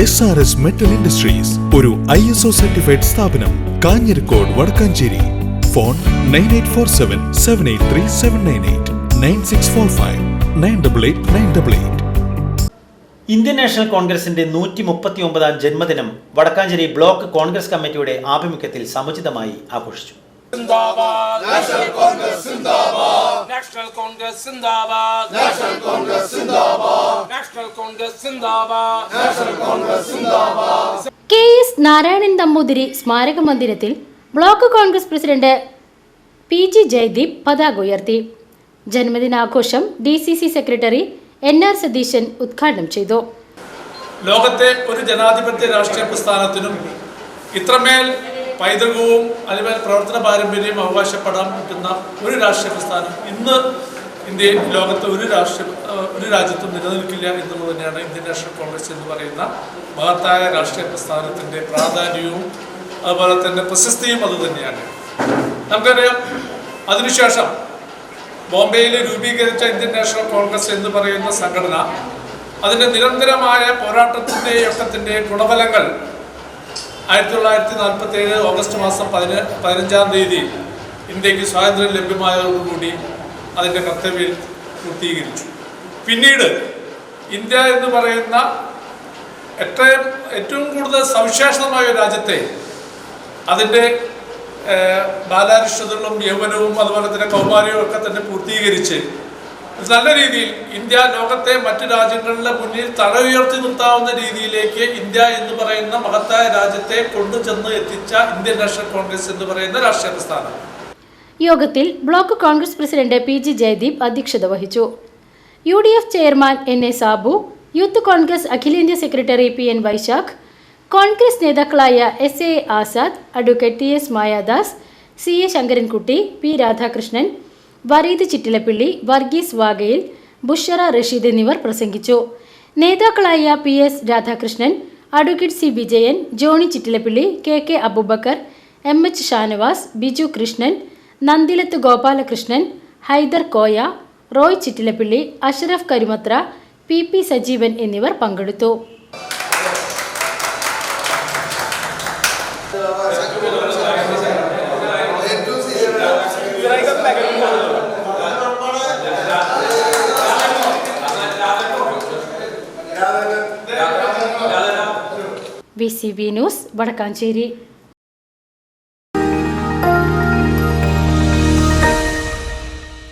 S R S metal industries ഒരു I S O certified സ്ഥാപനം Kanjirakode Wadakkanchery phone nine eight four seven seven eight three seven nine eight nine six four five nine double eight nine double eight Indian National കോൺഗ്രസിന്റെ നൂറ്റി മുപ്പത്തി ഒമ്പതാം ജന്മദിനം Vadakkanchery block Congress കമ്മിറ്റിയുടെ ആഭിമുഖ്യത്തിൽ സമുചിതമായി ആഘോഷിച്ചു Sindabad. National Congress Sindabad. National Congress Sindabad. National Congress Sindabad. K S Narayanan Namboothiri സ്മാരക മന്ദിരത്തിൽ block Congress president P G Jayadeep പതാക ഉയർത്തി. ജന്മദിനാഘോഷം D C C secretary N R Satheesan ഉദ്ഘാടനം ചെയ്തു. ലോകത്തെ ഒരു ജനാധിപത്യ രാഷ്ട്രീയ പ്രസ്ഥാനത്തിനും ഇത്രമേൽ പൈതൃകവും അതുപോലെ പ്രവർത്തന പാരമ്പര്യവും അവകാശപ്പെടാൻ പറ്റുന്ന ഒരു രാഷ്ട്രീയ പ്രസ്ഥാനം ഇന്ന് ഇന്ത്യയിൽ ലോകത്തെ ഒരു രാഷ്ട്രീയ ഒരു രാജ്യത്തും നിലനിൽക്കില്ല എന്നുള്ളത് തന്നെയാണ് ഇന്ത്യൻ നാഷണൽ കോൺഗ്രസ് എന്ന് പറയുന്ന മഹത്തായ രാഷ്ട്രീയ പ്രസ്ഥാനത്തിന്റെ പ്രാധാന്യവും അതുപോലെ തന്നെ പ്രശസ്തിയും അത് തന്നെയാണ്. നമുക്കറിയാം അതിനുശേഷം ബോംബെയിൽ രൂപീകരിച്ച ഇന്ത്യൻ നാഷണൽ കോൺഗ്രസ് എന്ന് പറയുന്ന സംഘടന അതിന്റെ നിരന്തരമായ പോരാട്ടത്തിന്റെ യക്കത്തിന്റെ ഗുണഫലങ്ങൾ ആയിരത്തി തൊള്ളായിരത്തി നാൽപ്പത്തി ഏഴ് ഓഗസ്റ്റ് മാസം പതിന പതിനഞ്ചാം തീയതി ഇന്ത്യയ്ക്ക് സ്വാതന്ത്ര്യം ലഭ്യമായതോടുകൂടി അതിന്റെ കർത്തവ്യം പൂർത്തീകരിച്ചു. പിന്നീട് ഇന്ത്യ എന്ന് പറയുന്ന ഏറ്റവും ഏറ്റവും കൂടുതൽ സവിശേഷമായ രാജ്യത്തെ അതിന്റെ ബാലാരിഷ്ടതകളും യൗവനവും അതുപോലെ തന്നെ കൗമാരവും ഒക്കെ തന്നെ പൂർത്തീകരിച്ച് നല്ല രീതിയിൽ ഇന്ത്യ ലോകത്തെ മറ്റു രാജ്യങ്ങളുടെ മുന്നിൽ തല ഉയർത്തി നിർത്താവുന്ന രീതിയിലേക്ക് ഇന്ത്യ എന്ന് പറയുന്ന മഹത്തായ രാജ്യത്തെ കൊണ്ടുചെന്ന് എത്തിച്ച ഇന്ത്യൻ നാഷണൽ കോൺഗ്രസ് എന്ന് പറയുന്ന രാഷ്ട്രീയ പ്രസ്ഥാനം. യോഗത്തിൽ block Congress president P G Jayadeep അധ്യക്ഷത വഹിച്ചു. U D F chairman N A Sabu youth Congress അഖിലേന്ത്യാ secretary P N Vaishakh Congress നേതാക്കളായ S A Azad advocate T S Mayadas C A Sankarankutty P Radhakrishnan Vareed Chittilappilly Varghese വാഗയിൽ Bushara Rasheed എന്നിവർ പ്രസംഗിച്ചു. നേതാക്കളായ P S Radhakrishnan advocate C Vijayan Johny Chittilappilly K K Aboobacker M H Shanavas Biju Krishnan Nandilath Gopalakrishnan Haider Koya Roy Chittilappilly Ashraf Karimathra P P Sajeevan എന്നിവർ പങ്കെടുത്തു. V C B news Wadakkanchery.